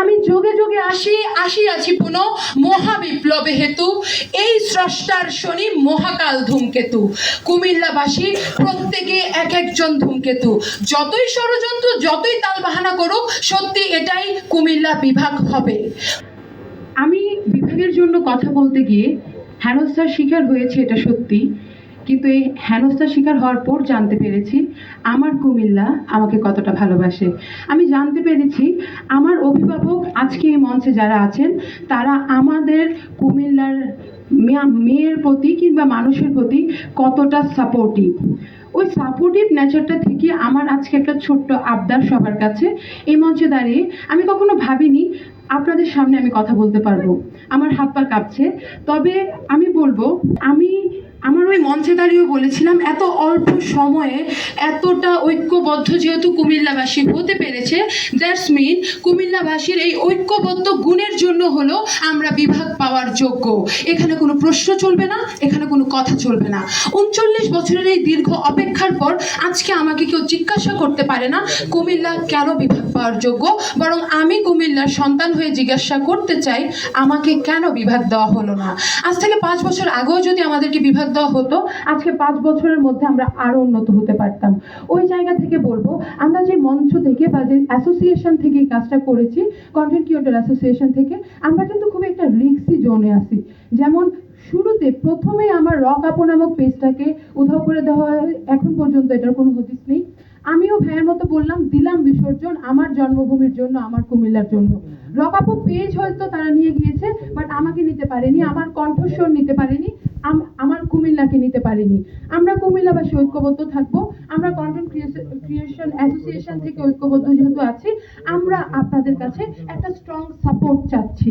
আমি যোগে যোগে আসি আসি আছি পুনঃ মহাবিপ্লবে হেতু। এই স্রষ্টার শনি মহাকাল ধূমকেতু। কুমিল্লাবাসী প্রত্যেকে এক একজন ধূমকেতু। যতই ষড়যন্ত্র, যতই তাল বাহানা করুক, সত্যি এটাই কুমিল্লা বিভাগ হবে। আমি বিভাগের জন্য কথা বলতে গিয়ে হেনস্থার শিকার হয়েছে এটা সত্যি। কিন্তু এই হেনস্থার শিকার হওয়ার পর জানতে পেরেছি আমার কুমিল্লা আমাকে কতটা ভালোবাসে। আমি জানতে পেরেছি আমার অভিভাবক আজকে এই মঞ্চে যারা আছেন, তারা আমাদের কুমিল্লার মেয়া- মেয়ের প্রতি কিংবা মানুষের প্রতি কতটা সাপোর্টিভ ওই সাপোর্টিভ নেচারটা থেকে আমার আজকে একটা ছোট্ট আবদার সবার কাছে। এই মঞ্চে দাঁড়িয়ে আমি কখনো ভাবিনি আপনাদের সামনে আমি কথা বলতে পারব। আমার হাত পা কাঁপছে। তবে আমি বলব, আমি মঞ্চে দাঁড়িয়েও বলেছিলাম, এত অল্প সময়ে এতটা ঐক্যবদ্ধ যেহেতু কুমিল্লাবাসী হতে পেরেছে, দ্যাটস মিন কুমিল্লাবাসীর এই ঐক্যবদ্ধ গুণের জন্য হলো আমরা বিভাগ পাওয়ার যোগ্য। এখানে কোনো প্রশ্ন চলবে না, এখানে কোনো কথা চলবে না। উনচল্লিশ বছরের এই দীর্ঘ অপেক্ষার পর আজকে আমাকে কেউ জিজ্ঞাসা করতে পারে না, কুমিল্লা কেন বিভাগ পাওয়ার যোগ্য? বরং আমি কুমিল্লার সন্তান হয়ে জিজ্ঞাসা করতে চাই, আমাকে কেন বিভাগ দেওয়া হলো না? আজ থেকে পাঁচ বছর আগেও যদি আমাদেরকে বিভাগ দেওয়া হতো আজকে পাঁচ বছরের মধ্যে আমরা আরও উন্নত হতে পারতাম। ওই জায়গা থেকে বলব, আমরা যে মঞ্চ থেকে বা যে অ্যাসোসিয়েশন থেকে কাজটা করেছি কন্টেন্ট ক্রিয়েটর অ্যাসোসিয়েশন থেকে, আমরা কিন্তু খুব একটা রিক্সি জোনে আছি। যেমন শুরুতে প্রথমেই আমার রক আপো নামক পেজটাকে উধাও করে দেওয়া হয়, এখন পর্যন্ত এটার কোনো হদিস নেই। আমিও ভাইয়ের মতো বললাম, দিলাম বিসর্জন আমার জন্মভূমির জন্য, আমার কুমিল্লার জন্য। রকাপো পেজ হয়তো তারা নিয়ে গিয়েছে বাট আমাকে নিতে পারেনি, আমার কণ্ঠস্বর নিতে পারেনি। কুমিল্লাকে নিতে পারেনি। আমরা কুমিল্লাবাসী ঐক্যবদ্ধ থাকব। আমরা কন্টেন্ট ক্রিয়েশন অ্যাসোসিয়েশন থেকে ঐক্যবদ্ধ যেহেতু আছি, আমরা আপনাদের কাছে একটা স্ট্রং সাপোর্ট চাচ্ছি।